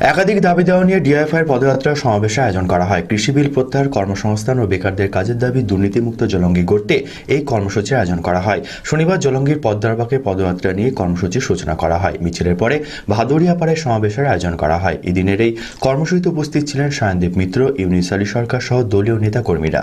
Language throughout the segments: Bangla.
একাধিক দাবি দেওয়া নিয়ে ডিআইএফআইয়ের পদযাত্রা সমাবেশে আয়োজন করা হয়। কৃষি বিল প্রত্যাহার কর্মসংস্থান ও বেকারদের কাজের দাবি, দুর্নীতিমুক্ত জলঙ্গি গড়তে এই কর্মসূচির আয়োজন করা হয়। শনিবার জলঙ্গির পদ্মারবাকে পদযাত্রা নিয়ে কর্মসূচির সূচনা করা হয়। মিছিলের পরে ভাদুরিয়াপাড়ায় সমাবেশের আয়োজন করা হয়। এদিনের এই কর্মসূচিতে উপস্থিত ছিলেন সায়নদীপ মিত্র, ইউনিস আলী সরকার সহ দলীয় নেতাকর্মীরা।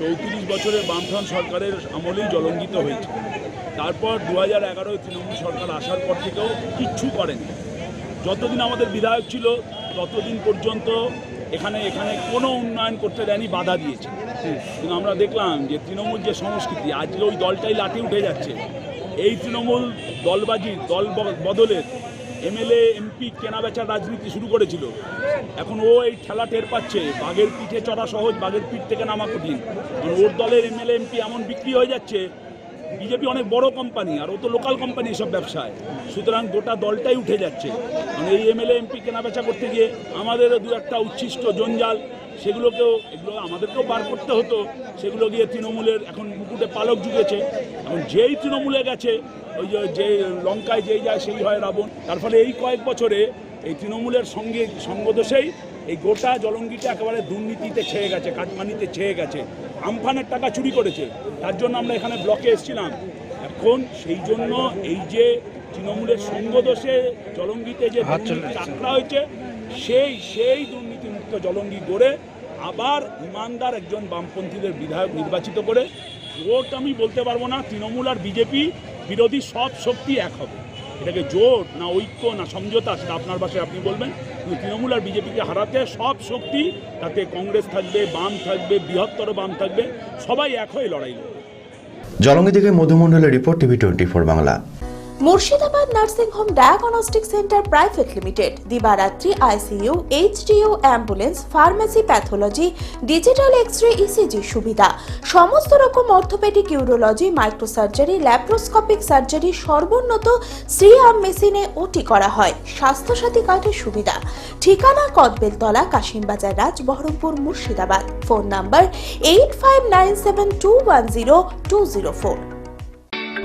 চৌত্রিশ বছরের বামফ্রন্ট সরকারের আমলেই জলঙ্কিত হয়েছে। তারপর দু হাজার এগারোয় তৃণমূল সরকার আসার পর থেকেও কিচ্ছু করেনি। যতদিন আমাদের বিধায়ক ছিল, ততদিন পর্যন্ত এখানে এখানে কোনো উন্নয়ন করতে দেয়নি, বাধা দিয়েছে। কিন্তু আমরা দেখলাম যে তৃণমূল যে সংস্কৃতি, আজকে ওই দলটাই লাঠি উঠে যাচ্ছে। এই তৃণমূল দলবাজি, দল বদলের এমএলএ এমপি কেনাবেচার রাজনীতি শুরু করেছিল। এখন ও এই ঠেলা টের পাচ্ছে, বাঘের পিঠে চড়া সহজ, বাঘের পিঠ থেকে নামা কঠিন। কারণ ওর দলের এমএলএ এমপি এমন বিক্রি হয়ে যাচ্ছে বিজেপি অনেক বড় কোম্পানি আর ও তো লোকাল কোম্পানি এসব ব্যবসায়। সুতরাং গোটা দলটাই উঠে যাচ্ছে। কারণ এই এমএলএ এমপি কেনাবেচা করতে গিয়ে আমাদেরও দু একটা উচ্ছিষ্ট জঞ্জাল সেগুলোকেও এগুলো আমাদেরকেও বার করতে হতো। সেগুলো গিয়ে তৃণমূলের এখন মুকুটে পালক জুগেছে। এখন যেই তৃণমূলে গেছে ওই যে লঙ্কায় যেই যায় সেই হয় রাবণ। তার ফলে এই কয়েক বছরে এই তৃণমূলের সঙ্গে সঙ্গদোষেই এই গোটা জলঙ্গিটা একেবারে দুর্নীতিতে ছেয়ে গেছে কাটমানিতে ছেয়ে গেছে। আমফানের টাকা চুরি করেছে। তার জন্য আমরা এখানে ব্লকে এসেছিলাম। এখন সেই জন্য এই যে তৃণমূলের সঙ্গদোষে জলঙ্গিতে যে আখড়া হয়েছে সেই সেই দুর্নীতিমুক্ত জলঙ্গি গড়ে আবার ইমানদার একজন বামপন্থীদের বিধায়ক নির্বাচিত করে, ভোট আমি বলতে পারব না, তৃণমূল আর বিজেপি বিরোধী সব শক্তি এক হবে। এটাকে জোট না ঐক্য না সমঝোতা সেটা আপনার বাসায় আপনি বলবেন, কিন্তু তৃণমূল আর বিজেপিকে হারাতে সব শক্তি, তাতে কংগ্রেস থাকবে, বাম থাকবে, বৃহত্তর বাম থাকবে, সবাই এক হয়ে লড়াই করবে। জলঙ্গি থেকে মধুমণ্ডলের report TV twenty four Bangla. Murshidabad nursing home diagnostic centre private limited দিবারাত্রি ICU HDU ambulance pharmacy pathology digital X ray ECG সুবিধা। সমস্ত রকম orthopaedic urology microsurgery laparoscopic surgery সর্বোন্নত C arm মেশিনে ওটি করা হয়। স্বাস্থ্যসাথী কার্ডের সুবিধা। ঠিকানা Kadbeltala, Kasimbazar Raj, Baharampur, Murshidabad. Phone number eight five nine seven two one zero two zero four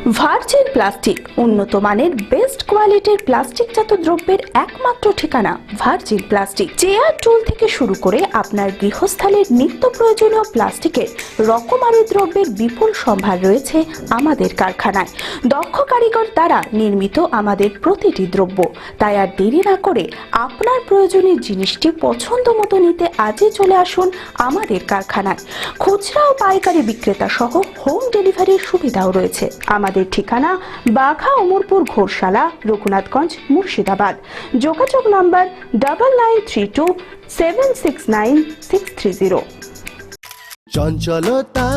virgin plastic, উন্নত মানের, বেস্ট কোয়ালিটির প্লাস্টিকজাত দ্রব্যের একমাত্র ঠিকানা ভার্জিন প্লাস্টিক। চেয়ার, টুল থেকে শুরু করে আপনার গৃহস্থালির নিত্য প্রয়োজনীয় প্লাস্টিকের রকমারি দ্রব্যের বিপুল সম্ভার রয়েছে আমাদের কারখানায়। দক্ষ কারিগর দ্বারা নির্মিত আমাদের প্রতিটি দ্রব্য। তাই আর দেরি না করে আপনার প্রয়োজনীয় জিনিসটি পছন্দ মতো নিতে আজই চলে আসুন আমাদের কারখানায়। খুচরা ও পাইকারি বিক্রেতা সহ হোম ডেলিভারির সুবিধাও রয়েছে আমাদের ঠিকানা বাঘা অমরপুর ঘোরশালা রঘুনাথগঞ্জ মুর্শিদাবাদ। যোগাযোগ number double nine three two seven six nine six three zero চঞ্চলতা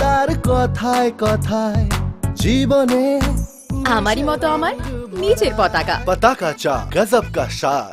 তার কথায় কথায় জীবনে আমারই মতো আমার নিজের পতাকা। পতাকা চা গজব কা স্বাদ